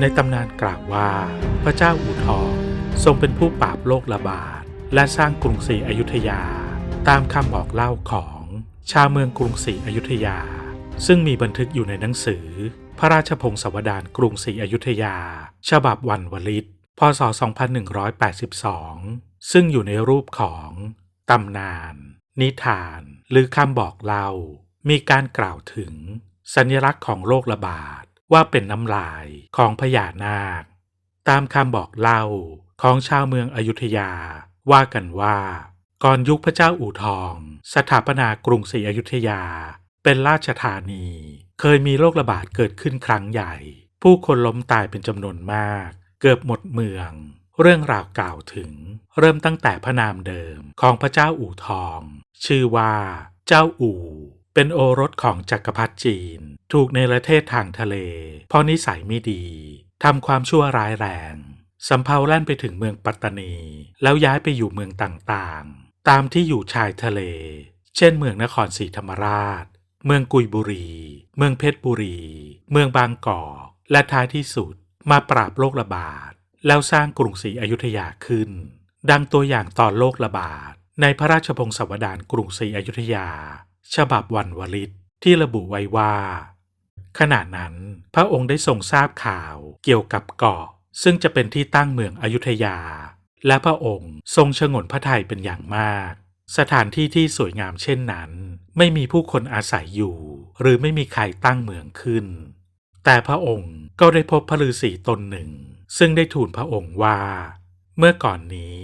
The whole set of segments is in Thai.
ในตำนานกล่าวว่า พระเจ้าอู่ทองทรงเป็นผู้ปราบโรคระบาด และสร้างกรุงศรีอยุธยา ตามคำบอกเล่าของชาวเมืองกรุงศรีอยุธยา ซึ่งมีบันทึกอยู่ในหนังสือ พระราชพงศาวดารกรุงศรีอยุธยา ฉบับวันวลิตพศ 2182 ซึ่งอยู่ในรูปของตำนาน นิทาน หรือคำบอกเล่า มีการกล่าวถึง สัญลักษณ์ของโรคระบาด ว่าเป็นน้ำลายของพญานาค ตามคำบอกเล่าของชาวเมืองอยุธยา ว่ากันว่า ก่อนยุคพระเจ้าอู่ทอง สถาปนากรุงศรีอยุธยา เป็นราชธานี เคยมีโรคระบาดเกิดขึ้นครั้งใหญ่ ผู้คนล้มตายเป็นจำนวนมาก เกือบหมดเมือง เรื่องราวกล่าวถึง เริ่มตั้งแต่พระนามเดิมของพระเจ้าอู่ทอง ชื่อว่า เจ้าอู่ เป็นโอรสของจักรพรรดิจีน ถูกในประเทศทางทะเล เพราะนิสัยไม่ดีทำความชั่วร้ายแรงสำเภาแล่นไปถึงเมืองปัตตานี แล้วย้ายไปอยู่เมืองต่างๆ ตามที่อยู่ชายทะเล เช่นเมืองนครศรีธรรมราช เมืองกุยบุรี เมืองเพชรบุรี เมืองบางกอกและท้ายที่สุดมาปราบโรคระบาด แล้วสร้างกรุงศรีอยุธยาขึ้น ดังตัวอย่างตอนโรคระบาดในพระราชพงศาวดารกรุงศรีอยุธยา ฉบับวันวลิตที่ระบุไว้ว่า ขณะนั้นพระองค์ได้ทรงทราบข่าวเกี่ยวกับเกาะ ซึ่งจะเป็นที่ตั้งเมืองอยุธยา และพระองค์ทรงชงนพระทัยเป็นอย่างมาก สถานที่ที่สวยงามเช่นนั้น ไม่มีผู้คนอาศัยอยู่ หรือไม่มีใครตั้งเมืองขึ้น แต่พระองค์ก็ได้พบพระฤาษีตนหนึ่ง ซึ่งได้ทูลพระองค์ว่า เมื่อก่อนนี้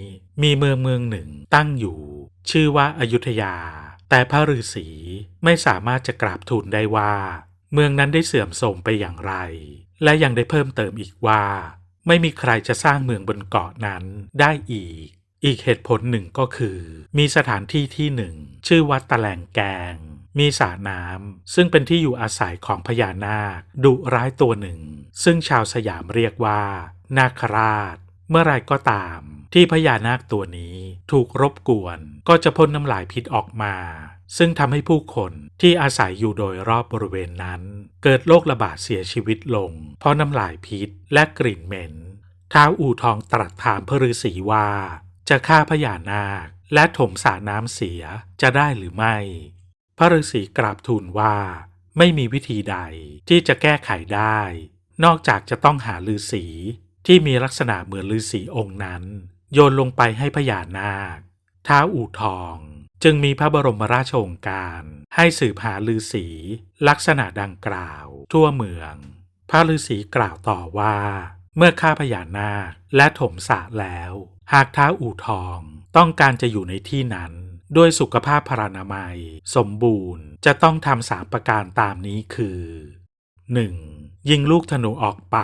มีเมืองเมืองหนึ่งตั้งอยู่ ชื่อว่าอายุทยา แต่พระฤาษีไม่สามารถจะกราบทูลได้ว่า เมืองนั้นได้เสื่อมโทรมไปอย่างไร และยังได้เพิ่มเติมอีกว่า ไม่มีใครจะสร้างเมืองบนเกาะนั้นได้อีก อีกเหตุผลหนึ่งก็คือ มีสถานที่ที่หนึ่ง ชื่อวัดตะแลงแกง มีสระน้ำซึ่งเป็นที่อยู่อาศัยของพญานาค ดุร้ายตัวหนึ่ง ซึ่งชาวสยามเรียกว่า นาคราช เมื่อไรก็ตาม ที่พญานาคตัวนี้ถูกรบกวนก็จะพ่นน้ำลายพิษออกมา ซึ่งทำให้ผู้คนที่อาศัยอยู่โดยรอบบริเวณนั้น เกิดโรคระบาดเสียชีวิตลง เพราะน้ำลายพิษและกลิ่นเหม็นท้าวอู่ทองตรัสถามพระฤาษีว่า จะฆ่าพญานาคและถมสรน้ำเสียจะได้หรือไม่ พระฤาษีกราบทูลว่า ไม่มีวิธีใดที่จะแก้ไขได้ นอกจากจะต้องหาฤาษีที่มีลักษณะเหมือนฤาษีองค์นั้น โยนลงไปให้พญานาคท้าอู่ทอง จึงมีพระบรมราชโองการ ให้สืบหาฤาษีลักษณะดังกล่าว ทั่วเมือง พระฤาษีกล่าวต่อว่า เมื่อฆ่าพญานาคและถมสะแล้ว หากท้าอู่ทองต้องการจะอยู่ในที่นั้นด้วยสุขภาพพรานามัย สมบูรณ์จะต้องทำสามประการตามนี้คือ 1. ยิงลูกธนูออกไป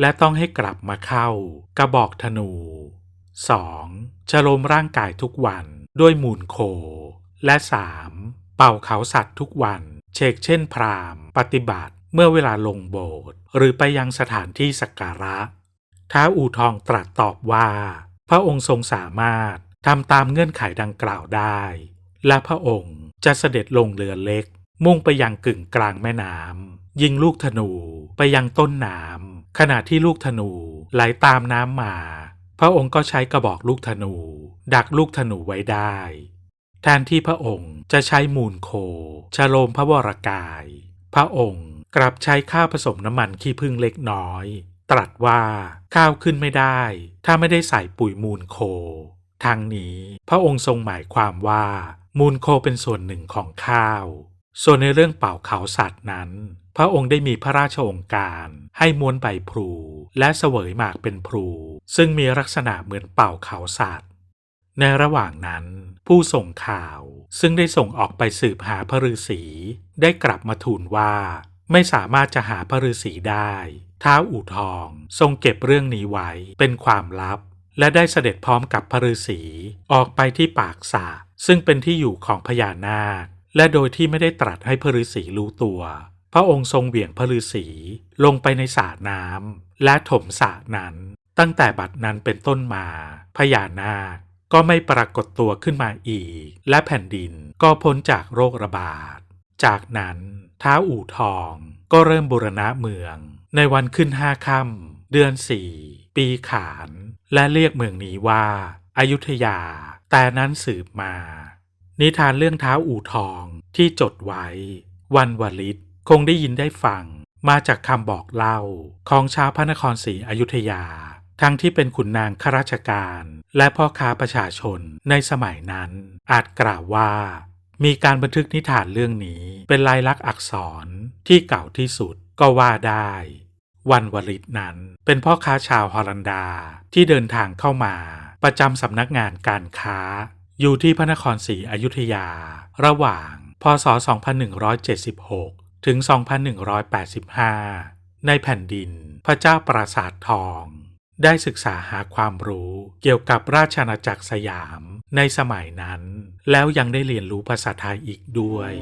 และต้องให้กลับมาเข้ากระบอกธนู 2. ฉโลมร่างกายทุกวันด้วยมูลโค และ 3. เป่าเขาสัตว์ทุกวัน เชกเช่นพรามปฏิบัติเมื่อเวลาลงโบสถ์หรือไปยังสถานที่สักการะ ท้าอู่ทองตรัสตอบว่า พระองค์ทรงสามารถทำตามเงื่อนไขดังกล่าวได้ และพระองค์จะเสด็จลงเรือเล็ก มุ่งไปยังกึ่งกลางแม่น้ำยิงลูกธนูไปยังต้นน้ำขณะที่ลูกธนูไหลตามน้ำมา พระองค์ก็ใช้กระบอกลูกธนู ดักลูกธนูไว้ได้ แทนที่พระองค์จะใช้มูลโคชโลมพระวรากาย พระองค์กลับใช้ข้าวผสมน้ำมันขี้ผึ้งเล็กน้อย ตรัสว่าข้าวขึ้นไม่ได้ ถ้าไม่ได้ใส่ปุ๋ยมูลโค ทางนี้พระองค์ทรงหมายความว่า มูลโคเป็นส่วนหนึ่งของข้าว ส่วนในเรื่องเป่าเขาสัตว์นั้น พระองค์ได้มีพระราชโองการให้ม้วนใบพลูและเสวยหมากเป็นพลูซึ่งมีลักษณะเหมือนเป่าเขาสัตว์ ในระหว่างนั้น ผู้ส่งข่าวซึ่งได้ส่งออกไปสืบหาพระฤาษีได้กลับมาทูลว่า ไม่สามารถจะหาพระฤาษีได้ท้าอู่ทองทรงเก็บเรื่องนี้ไว้เป็นความลับ และได้เสด็จพร้อมกับพระฤาษีออกไปที่ปากสระซึ่งเป็นที่อยู่ของพญานาค และโดยที่ไม่ได้ตรัสให้พระฤษีรู้ตัว พระองค์ทรงเหวี่ยงพระฤษีลงไปในสระน้ำและถมสระนั้น ตั้งแต่บัดนั้นเป็นต้นมาพญานาคก็ไม่ปรากฏตัวขึ้นมาอีก และแผ่นดินก็พ้นจากโรคระบาด จากนั้นท้าอู่ทองก็เริ่มบูรณะเมือง ในวันขึ้นห้าค่ำเดือนสี่ปีขาน และเรียกเมืองนี้ว่าอายุทยา แต่นั้นสืบมา นิทานเรื่องเท้าอู่ทองที่จดไว้ วันวลิตคงได้ยินได้ฟัง มาจากคำบอกเล่าของชาวพระนครศรีอยุธยา ทั้งที่เป็นขุนนางข้าราชการ และพ่อค้าประชาชนในสมัยนั้น อาจกล่าวว่า มีการบันทึกนิทานเรื่องนี้เป็นลายลักษณ์อักษรที่เก่าที่สุดก็ว่าได้ วันวลิตนั้นเป็นพ่อค้าชาวฮอลันดาที่เดินทางเข้ามา ประจำสำนักงานการค้า อยู่ที่พระนครศรีอยุธยา ระหว่าง พศ 2176 ถึง 2185 ในแผ่นดินพระเจ้าปราสาททอง ได้ศึกษาหาความรู้เกี่ยวกับราชอาณาจักรสยามในสมัยนั้น แล้วยังได้เรียนรู้ภาษาไทยอีกด้วย